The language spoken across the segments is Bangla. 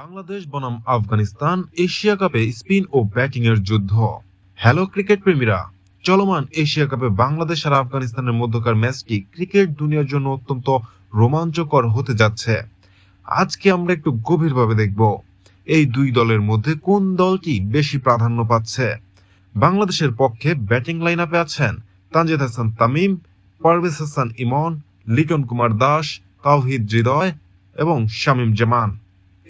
বাংলাদেশ বনাম আফগানিস্তান, এশিয়া কাপে স্পিন ও ব্যাটিং এর যুদ্ধ। হ্যালো ক্রিকেট প্রেমীরা, চলমান এশিয়া কাপে বাংলাদেশ আর আফগানিস্তানের মধ্যকার ম্যাচটি ক্রিকেট দুনিয়ার জন্য অত্যন্ত রোমাঞ্চকর হতে যাচ্ছে। আজকে আমরা একটু গভীরভাবে দেখব, এই দুই দলের মধ্যে কোন দলটি বেশি প্রাধান্য পাচ্ছে। বাংলাদেশের পক্ষে ব্যাটিং লাইন আপে আছেন তানজিদ হাসান তামিম, পারভেজ হাসান ইমন, লিটন কুমার দাস, তাওহিদ হৃদয় এবং শামীম জামান।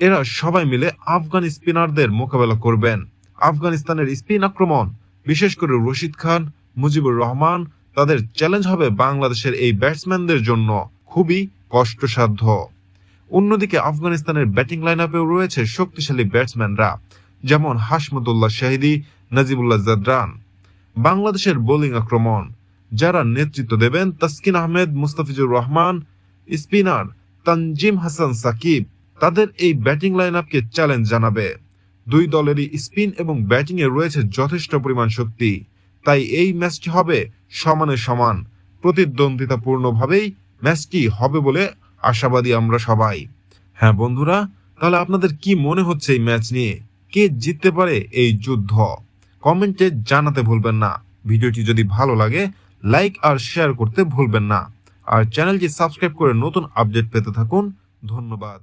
এরা সবাই মিলে আফগান স্পিনারদের মোকাবেলা করবেন। আফগানিস্তানের স্পিন আক্রমণ, বিশেষ করে রশিদ খান, মুজিবুর রহমান, তাদের চ্যালেঞ্জ হবে বাংলাদেশের এই ব্যাটসম্যানদের জন্য। খুবই কষ্টসাধ্য। অন্যদিকে আফগানিস্তানের ব্যাটিং লাইন আপেও রয়েছে শক্তিশালী ব্যাটসম্যানরা, যেমন হাসমতুল্লাহ শাহিদি, নাজিবুল্লাহ জাদরান। বাংলাদেশের বোলিং আক্রমণ, যারা নেতৃত্ব দেবেন তাসকিন আহমেদ, মুস্তাফিজুর রহমান, স্পিনার তানজিম হাসান সাকিব। তাদের এই ব্যাটিং লাইন আপকে চ্যালেঞ্জ জানাবে। দুই দলেরই স্পিন এবং ব্যাটিং এ রয়েছে যথেষ্ট পরিমাণ শক্তি। তাই এই ম্যাচটি হবে সমানে সমান, প্রতিদ্বন্দ্বিতাপূর্ণভাবেই ম্যাচটি হবে বলে আশাবাদী আমরা সবাই। হ্যাঁ বন্ধুরা, তাহলে আপনাদের কি মনে হচ্ছে এই ম্যাচ নিয়ে? কে জিততে পারে এই যুদ্ধ? কমেন্টে জানাতে ভুলবেন না। ভিডিওটি যদি ভালো লাগে লাইক আর শেয়ার করতে ভুলবেন না। আর চ্যানেলটি সাবস্ক্রাইব করে নতুন আপডেট পেতে থাকুন। ধন্যবাদ।